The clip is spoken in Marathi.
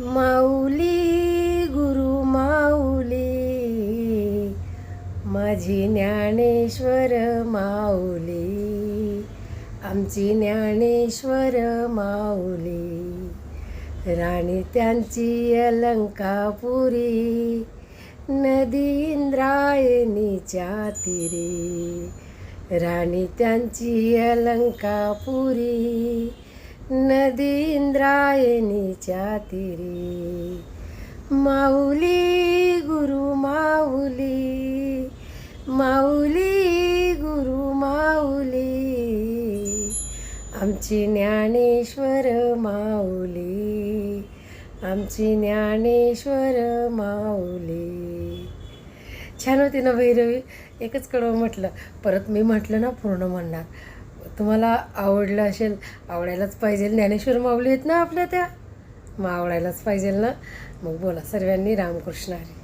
माऊली गुरु माऊली माझी ज्ञानेश्वर माऊली आमची ज्ञानेश्वर माऊली राणी त्यांची अलंकापुरी नदी इंद्रायणीच्या तिरी राणी त्यांची अलंकापुरी नदी इंद्रायणीच्या तिरी. माऊली गुरु माऊली. माऊली गुरु माऊली. आमची ज्ञानेश्वर माऊली. आमची ज्ञानेश्वर माऊली. छान होती ना भैरवी. एकच कडवं म्हटलं. परत मी म्हटलं ना पूर्ण म्हणणार. तुम्हाला आवडलं असेल आवडायलाच पाहिजे. ज्ञानेश्वर माऊली आहेत ना आपल्या त्या? मग आवडायलाच पाहिजे ना? मग बोला सर्वांनी रामकृष्ण हरी.